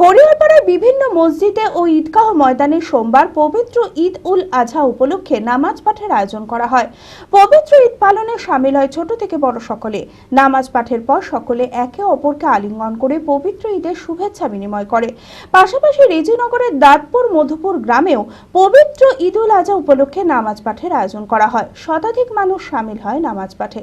হরিহরপাড়ার বিভিন্ন মসজিদে ও ঈদগাহ ময়দানে সোমবার পবিত্র ঈদ উল আজহা উপলক্ষে নামাজ পাঠের আয়োজন করা হয়। পবিত্র ঈদ পালনে সামিল হয় ছোট থেকে বড় সকলে। নামাজ পাঠের পর সকলে একে অপরকে আলিঙ্গন করে পবিত্র ঈদের শুভেচ্ছা বিনিময় করে। পাশাপাশি রেজিনগরের দাঁতপুর মধুপুর গ্রামেও পবিত্র ঈদ উল আজহা উপলক্ষে নামাজ পাঠের আয়োজন করা হয়। শতাধিক মানুষ সামিল হয় নামাজ পাঠে।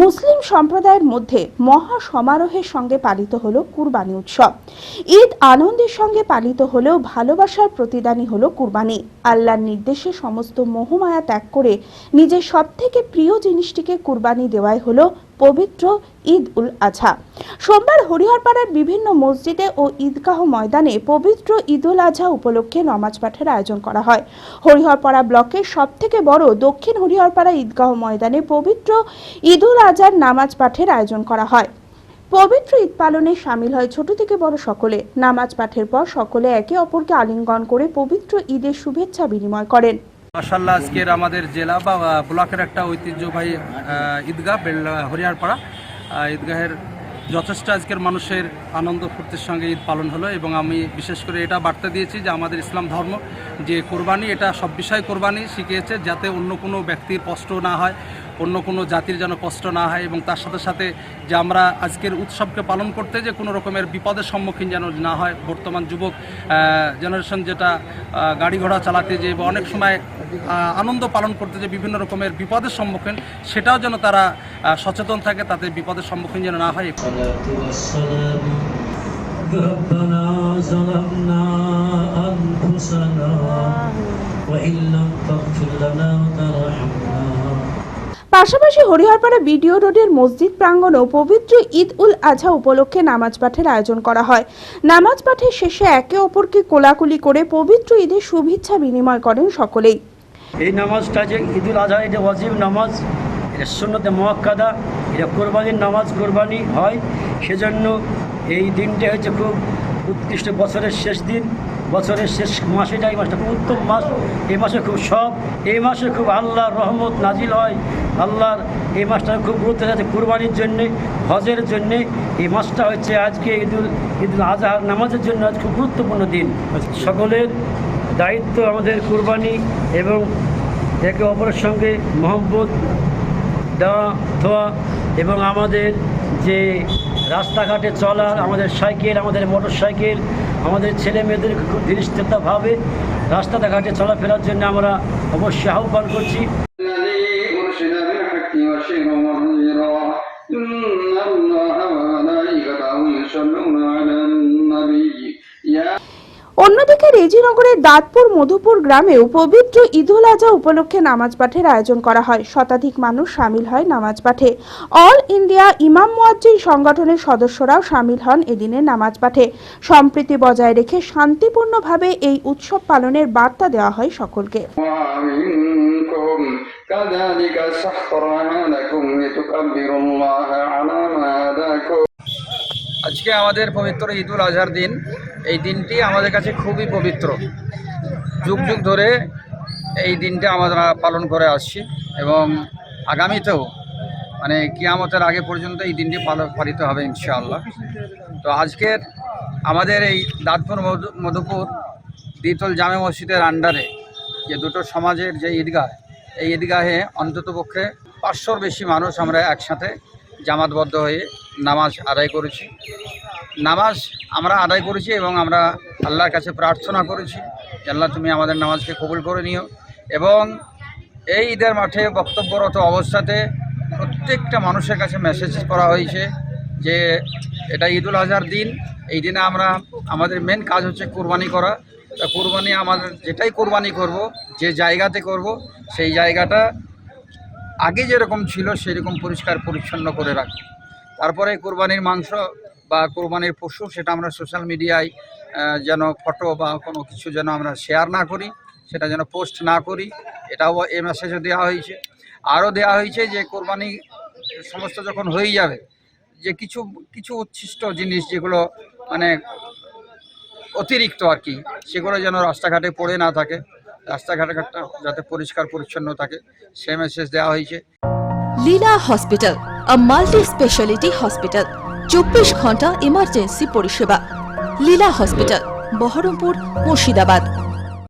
মুসলিম সম্প্রদায়ের মধ্যে মহা সমারোহের সঙ্গে পালিত হলো কুরবানি উৎসব। ঈদ আনন্দের সঙ্গে পালিত হলেও ভালোবাসার প্রতিদানই হলো কুরবানি। আল্লাহর নির্দেশে সমস্ত মোহমায়া ত্যাগ করে নিজের সবথেকে প্রিয় জিনিসটিকে কুরবানি দেওয়াই হলো পবিত্র ঈদ উল আজহা সোমবার হরিহরপাড়ার বিভিন্ন মসজিদে ও ঈদগাহ ময়দানে পবিত্র ঈদ উল আজহা উপলক্ষে নমাজ পাঠের আয়োজন করা হয়। হরিহরপাড়া ব্লকের সব থেকে বড় দক্ষিণ হরিহরপাড়া ঈদগাহ ময়দানে পবিত্র ঈদ উল আজহার নামাজ পাঠের আয়োজন করা হয়। পবিত্র ঈদ পালনে সামিল হয় ছোট থেকে বড় সকলে। নামাজ পাঠের পর সকলে একে অপরকে আলিঙ্গন করে পবিত্র ঈদের শুভেচ্ছা বিনিময় করেন। মাসাল্লাহ আজকের আমাদের জেলা বা ব্লকের একটা ঐতিহ্যবাহী ঈদগাহ হরিয়ারপাড়া। ঈদগাহের যথেষ্ট আজকের মানুষের আনন্দ ফুর্তির সঙ্গে ঈদ পালন হলো এবং আমি বিশেষ করে এটা বার্তা দিয়েছি যে আমাদের ইসলাম ধর্ম যে কোরবানি, এটা সব বিষয়ে কোরবানি শিখিয়েছে যাতে অন্য কোনো ব্যক্তির কষ্ট না হয়। অন্য কোনো জাতির যেন কষ্ট না হয় এবং তার সাথে সাথে যে আমরা আজকের উৎসবকে পালন করতে যে কোনো রকমের বিপদের সম্মুখীন যেন না হয় বর্তমান যুবক জেনারেশন যেটা আহ, গাড়ি ঘোড়া চালাতে যে বা অনেক সময় আহ, আনন্দ পালন করতে যে বিভিন্ন রকমের বিপদের সম্মুখীন সেটাও যেন তারা আহ, সচেতন থাকে তাতে বিপদের সম্মুখীন যেন না হয় الصلاة والسلام ربنا ظلمنا أنفسنا وإن لم تغفر لنا وترحمنا পাশাপাশি হরিহরপাড়া বিডিও রোডের মসজিদ প্রাঙ্গণেও পবিত্র ঈদ উল আজহা উপলক্ষে নামাজ পাঠের আয়োজন করা হয়। নামাজ পাঠের শেষে একে অপরকে কোলাকুলি করে পবিত্র ঈদের শুভেচ্ছা বিনিময় করেন সকলেই। এই নামাজটা যে ঈদুল আজহা এটা ওয়াজিব নামাজ, এটা সুন্নতে মোয়াক্কাদা, এটা কোরবানির নামাজ কোরবানি হয়। সেজন্য এই দিনটা হচ্ছে খুব উৎকৃষ্ট বছরের শেষ দিন। বছরের শেষ মাস, এটা এই মাসটা খুব উত্তম মাস। এই মাসে খুব সব, এই মাসে খুব আল্লাহর রহমত নাজিল হয়। আল্লাহর এই মাসটা খুব গুরুত্ব আছে কুরবানির জন্যে, হজের জন্যে। এই মাসটা হচ্ছে আজকে ঈদুল ঈদুল আজহার নামাজের জন্য আজ খুব গুরুত্বপূর্ণ দিন। সকলের দায়িত্ব আমাদের কুরবানি এবং একে অপরের সঙ্গে মোহাম্মত দেওয়া, ধোয়া এবং আমাদের যে রাস্তাঘাটে চলার, আমাদের সাইকেল, আমাদের মোটর সাইকেল আমাদের ছেলে মেয়েদের ধীরস্থিরতাভাবে রাস্তাঘাটে চলাফেরার জন্য আমরা অবশ্যই আহ্বান করছি। بالحق وشيرا ونذيرا إن الله وملائكته يصلون على النبي يا অন্যদিকে রেজিনগরের দাঁতপুর মধুপুর গ্রামেও পবিত্র ঈদুল আজহা উপলক্ষে নামাজ পাঠের আয়োজন করা হয় শতাধিক মানুষ সামিল হয় নামাজ পাঠে অল ইন্ডিয়া ইমাম মুয়াজ্জিন সংগঠনের সদস্যরাও সামিল হন এদিনের নামাজ পাঠে সম্প্রীতি বজায় রেখে শান্তিপূর্ণভাবে এই উৎসব পালনের বার্তা দেওয়া হয় সকলকে ومنكم كذلك سخرها لكم لتكبروا الله على ما هداكم আজকে আমাদের পবিত্র ঈদুল আজহার দিন এই দিনটি আমাদের কাছে খুবই পবিত্র যুগ যুগ ধরে এই দিনটা আমরা পালন করে আসছি এবং আগামীতেও মানে কিয়ামতের আগে পর্যন্ত এই দিনটি পালন পালিত হবে ইনশাআল্লাহ তো আজকের আমাদের এই দাঁতপুর মধু মধুপুর দ্বিতল জামে মসজিদের আন্ডারে যে দুটো সমাজের যে ঈদগাহ এই ঈদগাহে অন্ততপক্ষে পাঁচশোর বেশি মানুষ আমরা একসাথে জামাতবদ্ধ হয়ে নামাজ আদায় করেছি। নামাজ আমরা আদায় করেছি এবং আমরা আল্লাহর কাছে প্রার্থনা করেছি আল্লাহ, তুমি আমাদের নামাজকে কবুল করে নিও। এবং এই ঈদের মাঠে বক্তব্যরত অবস্থাতে প্রত্যেকটা মানুষের কাছে মেসেজ করা হয়েছে যে, এটা ঈদুল আজহার দিন। এই দিনে আমরা, আমাদের মেন কাজ হচ্ছে কোরবানি করা। তা কোরবানি আমাদের যেটাই কোরবানি করব, যে জায়গাতে করব, সেই জায়গাটা আগে যেরকম ছিল সেরকম পরিষ্কার পরিচ্ছন্ন করে রাখি। তারপরে কোরবানির মাংস বা কোরবানির পশু সেটা আমরা সোশ্যাল মিডিয়ায় যেন ফটো বা কোনো কিছু যেন আমরা শেয়ার না করি, সেটা যেন পোস্ট না করি, এটাও এ মেসেজও দেওয়া হয়েছে। আরও দেওয়া হয়েছে যে কোরবানি সমস্ত যখন হয়ে যাবে, যে কিছু কিছু উচ্ছিষ্ট জিনিস যেগুলো মানে অতিরিক্ত আর কি। সেগুলো যেন রাস্তাঘাটে পড়ে না থাকে। রাস্তাঘাটঘাটটা যাতে পরিষ্কার, পরিচ্ছন্ন থাকে। সে মেসেজ দেওয়া হয়েছে। Leela hospital a multi specialty hospital চব্বিশ ঘণ্টা ইমার্জেন্সি পরিষেবা। লীলা হসপিটাল, বহরমপুর, মুর্শিদাবাদ।